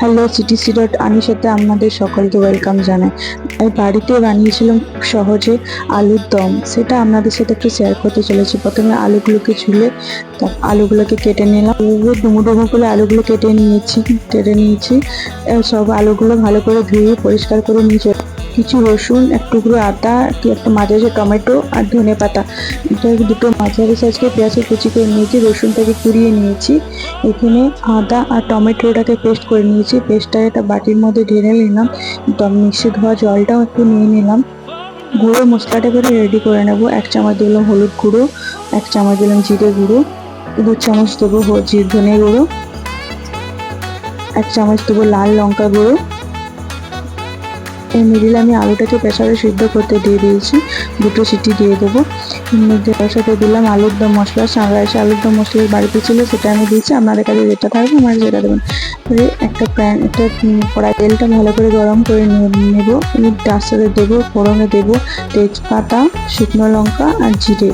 Hello CTC dot আনির সাথে আপনাদের সকলকে ওয়েলকাম জানাই। আমি বাড়িতে বানিয়েছিলাম খুব সহজে আলুর দম। সেটা আপনাদের সাথে একটু শেয়ার করতে চলেছি। প্রথমে আলুগুলোকে ঝুলে আলুগুলোকে কেটে নিলাম। ডুমো ডুমো করে আলুগুলো কেটে নিয়েছি কেটে নিয়েছি। সব আলুগুলো ভালো করে ধুয়ে পরিষ্কার করে নিয়েছি কিছু রসুন, এক টুকরো আদা একটা মাঝারি টমেটো আর ধনে পাতা। দুটো মাঝারি সাইজকে পেঁয়াজে কুচি করে নিয়েছি, রসুনটাকে কুড়িয়ে নিয়েছি। এখানে আদা আর টমেটোটাকে পেস্ট করে নিয়েছি। পেস্টটা একটা বাটির মধ্যে ঢেলে নিলাম। মিক্সি ধোয়া জলটাও একটু নিয়ে নিলাম। গুঁড়ো মশলাটা করে রেডি করে নেব। এক চামচ দিলাম হলুদ গুঁড়ো, এক চামচ দিলাম জিরে গুঁড়ো, দু চামচ দেবো হ- জি ধনে গুঁড়ো, এক চামচ দেবো লাল লঙ্কা গুঁড়ো এর মিডিলে আমি আলুটাকে প্রেসারে সিদ্ধ করতে দিয়ে দিয়েছি। দুটো সিটি দিয়ে দেবো। মধ্যে সাথে দিলাম আলুর দম মশলা সানরাইস আলুর দম মশলা বাড়িতে ছিল সেটা আমি দিয়েছি। আপনাদের কাছে যেটা থাকবে আমার সেটা দেবেন। একটা প্যান, একটা কড়াই তেলটা ভালো করে গরম করে নেব। তার সাথে দেবো, ফোড়নে দেবো তেজপাতা, শুকনো লঙ্কা আর জিরে।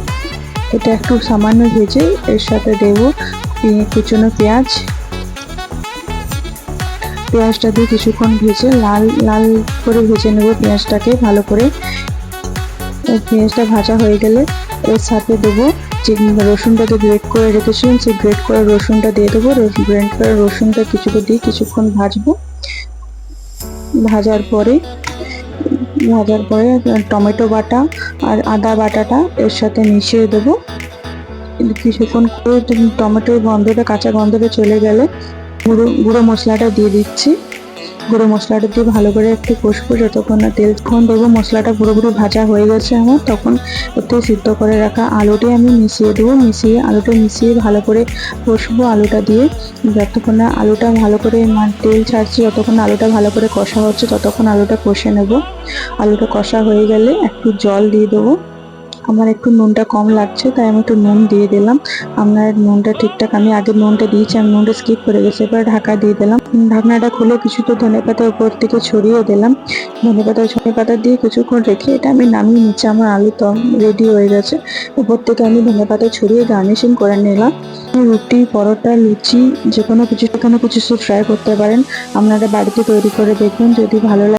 এটা একটু সামান্য ভেজে এর সাথে দেবো কুচনো পেঁয়াজ পেঁয়াজটা দিয়ে কিছুক্ষণ ভেজে লাল লাল করে ভেজে নেব পেঁয়াজটাকে ভালো করে। পেঁয়াজটা ভাজা হয়ে গেলে এর সাথে দেবো যে রসুনটাকে গ্রেট করে রেখেছিলাম, সেই গ্রেট করা রসুনটা দিয়ে দেবো। গ্রেট করা রসুনটা কিছুটা দিয়ে কিছুক্ষণ ভাজবো। ভাজার পরে ভাজার পরে টমেটো বাটা আর আদা বাটাটা এর সাথে মিশিয়ে দেবো। কিছুক্ষণ করে টমেটোর গন্ধটা, কাঁচা গন্ধটা চলে গেলে গুঁড়ো গুঁড়ো মশলাটা দিয়ে দিচ্ছি। গুঁড়ো মশলাটা দিয়ে ভালো করে একটু কষবো, যতক্ষণ না তেল, যখন দেবো মশলাটা পুরোপুরি ভাজা হয়ে গেছে আমার, তখন একটু সিদ্ধ করে রাখা আলুটি আমি মিশিয়ে দেবো, মিশিয়ে আলুটা মিশিয়ে ভালো করে কষবো আলুটা দিয়ে। যতক্ষণ না আলুটা ভালো করে তেল ছাড়ছি, যতক্ষণ আলুটা ভালো করে কষা হচ্ছে, ততক্ষণ আলুটা কষে নেব। আলুটা কষা হয়ে গেলে একটু জল দিয়ে দেবো। আমার একটু নুনটা কম লাগছে, তাই আমি একটু নুন দিয়ে দিলাম। আপনার নুনটা ঠিকঠাক, আমি আগে নুনটা দিয়েছি, আমি নুনটা স্কিপ করে গেছি, এবার ঢাকা দিয়ে দিলাম। ঢাকনাটা খুলে কিছু তো ধনে পাতা উপর থেকে ছড়িয়ে দিলাম। ধনে পাতা ধনে পাতা দিয়ে কিছুক্ষণ রেখে এটা আমি নামিয়ে নিচ্ছি, আমার আলু দম রেডি হয়ে গেছে। উপর থেকে আমি ধনে পাতা ছড়িয়ে গার্নিশিং করে নিলাম। রুটি, পরোটা, লুচি যে কোনো কিছু কোনো কিছু ট্রাই করতে পারেন। আপনারা বাড়িতে তৈরি করে দেখুন, যদি ভালো লাগে